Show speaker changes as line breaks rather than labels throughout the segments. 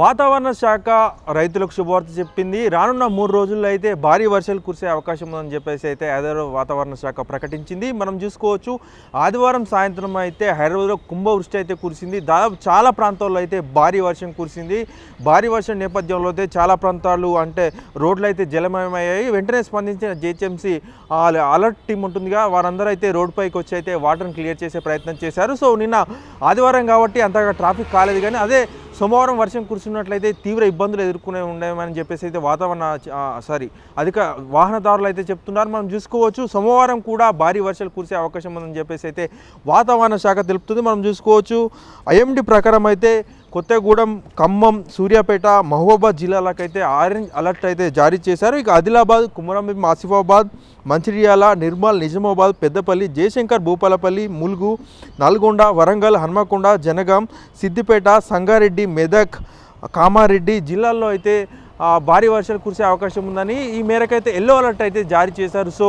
వాతావరణ శాఖ రైతులకు శుభవార్త చెప్పింది. రానున్న మూడు రోజుల్లో అయితే భారీ వర్షాలు కురిసే అవకాశం ఉందని చెప్పేసి అయితే హైదరాబాద్ వాతావరణ శాఖ ప్రకటించింది. మనం చూసుకోవచ్చు ఆదివారం సాయంత్రం అయితే హైదరాబాద్లో కుంభవృష్టి అయితే కురిసింది. దాదాపు చాలా ప్రాంతాల్లో అయితే భారీ వర్షం కురిసింది. భారీ వర్షం నేపథ్యంలో అయితే చాలా ప్రాంతాలు అంటే రోడ్లు అయితే జలమయమయ్యాయి. వెంటనే స్పందించిన జిహెచ్ఎంసీ అలర్ట్ టీం ఉంటుందిగా. వారందరూ అయితే రోడ్డుపైకి పైకి వచ్చి అయితే వాటర్ని క్లియర్ చేసే ప్రయత్నం చేశారు. సో నిన్న ఆదివారం కాబట్టి అంతగా ట్రాఫిక్ కాలేదు కానీ అదే సోమవారం వర్షం కురుస్తున్నట్లయితే తీవ్ర ఇబ్బందులు ఎదుర్కొనే ఉండేమని చెప్పేసి అయితే వాతావరణ సారీ అధిక వాహనదారులు అయితే చెప్తున్నారు. మనం చూసుకోవచ్చు సోమవారం కూడా భారీ వర్షాలు కురిసే అవకాశం ఉందని చెప్పేసి అయితే వాతావరణ శాఖ తెలుపుతుంది. మనం చూసుకోవచ్చు ఐఎండి ప్రకారం అయితే కొత్తగూడెం ఖమ్మం సూర్యాపేట మహబూబాబాద్ జిల్లాలకైతే ఆరెంజ్ అలర్ట్ అయితే జారీ చేశారు. ఇక ఆదిలాబాద్ కుమరంభీం ఆసిఫాబాద్ మంచిర్యాల నిర్మల్ నిజామాబాద్ పెద్దపల్లి జయశంకర్ భూపాలపల్లి ములుగు నల్గొండ వరంగల్ హన్మకొండ జనగాం సిద్దిపేట సంగారెడ్డి మెదక్ కామారెడ్డి జిల్లాల్లో అయితే భారీ వర్షాలు కురిసే అవకాశం ఉందని ఈ మేరకైతే ఎల్లో అలర్ట్ అయితే జారీ చేశారు. సో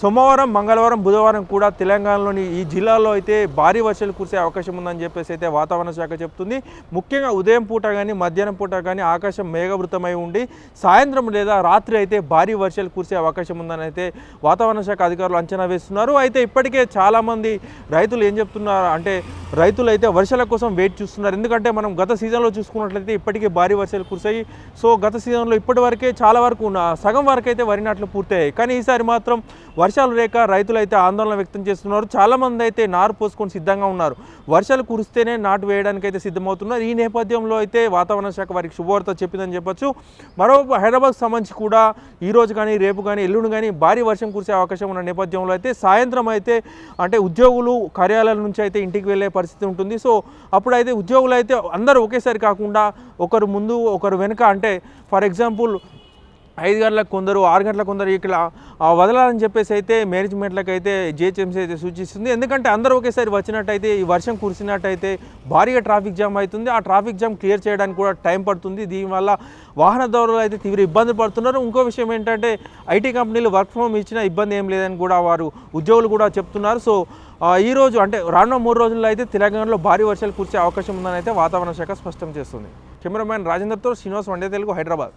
సోమవారం మంగళవారం బుధవారం కూడా తెలంగాణలోని ఈ జిల్లాలో అయితే భారీ వర్షాలు కురిసే అవకాశం ఉందని చెప్పేసి అయితే వాతావరణ శాఖ చెప్తుంది. ముఖ్యంగా ఉదయం పూట కానీ మధ్యాహ్నం పూట కానీ ఆకాశం మేఘవృతమై ఉండి సాయంత్రం లేదా రాత్రి అయితే భారీ వర్షాలు కురిసే అవకాశం ఉందని అయితే వాతావరణ శాఖ అధికారులు అంచనా వేస్తున్నారు. అయితే ఇప్పటికే చాలామంది రైతులు ఏం చెప్తున్నారు అంటే రైతులు అయితే వర్షాల కోసం వెయిట్ చూస్తున్నారు. ఎందుకంటే మనం గత సీజన్లో చూసుకున్నట్లయితే ఇప్పటికే భారీ వర్షాలు కురిసాయి సో గత సీజన్ సీజన్లో ఇప్పటి వరకే చాలా వరకు ఉన్న సగం వరకు అయితే వరి నాట్లు పూర్తయ్యాయి. కానీ ఈసారి మాత్రం వర్షాలు లేక రైతులు అయితే ఆందోళన వ్యక్తం చేస్తున్నారు. చాలామంది అయితే నారు పోసుకొని సిద్ధంగా ఉన్నారు. వర్షాలు కురిస్తేనే నాటు వేయడానికి అయితే సిద్ధమవుతున్నారు. ఈ నేపథ్యంలో అయితే వాతావరణ శాఖ వారికి శుభవార్త చెప్పిందని చెప్పొచ్చు. మరో హైదరాబాద్ సంబంధించి కూడా ఈరోజు కానీ రేపు కానీ ఎల్లుండి కానీ భారీ వర్షం కురిసే అవకాశం ఉన్న నేపథ్యంలో అయితే సాయంత్రం అయితే అంటే ఉద్యోగులు కార్యాలయాల నుంచి అయితే ఇంటికి వెళ్ళే పరిస్థితి ఉంటుంది. సో అప్పుడైతే ఉద్యోగులు అయితే అందరూ ఒకేసారి కాకుండా ఒకరు ముందు ఒకరు వెనుక అంటే ఫర్ ఎగ్జాంపుల్ ఐదు గంటలకు కొందరు ఆరు గంటలకు కొందరు ఇక్కడ వదలాలని చెప్పేసి అయితే మేనేజ్మెంట్లకు అయితే జిహెచ్ఎంసీ అయితే సూచిస్తుంది. ఎందుకంటే అందరూ ఒకేసారి వచ్చినట్టయితే ఈ వర్షం కురిసినట్టయితే భారీగా ట్రాఫిక్ జామ్ అవుతుంది. ఆ ట్రాఫిక్ జామ్ క్లియర్ చేయడానికి కూడా టైం పడుతుంది. దీనివల్ల వాహనదారులు అయితే తీవ్ర ఇబ్బంది పడుతున్నారు. ఇంకో విషయం ఏంటంటే ఐటీ కంపెనీలు వర్క్ ఫ్రమ్ ఇచ్చిన ఇబ్బంది ఏం లేదని కూడా వారు ఉద్యోగులు కూడా చెప్తున్నారు. సో ఈరోజు ఈ రోజు అంటే రానున్న మూడు రోజుల్లో అయితే తెలంగాణలో భారీ వర్షాలు కురిసే అవకాశం ఉందని అయితే వాతావరణ శాఖ స్పష్టం చేస్తుంది. కెమెరామ్యాన్ రాజేందర్తో శ్రీనివాస్ వండే తెలుగు హైదరాబాద్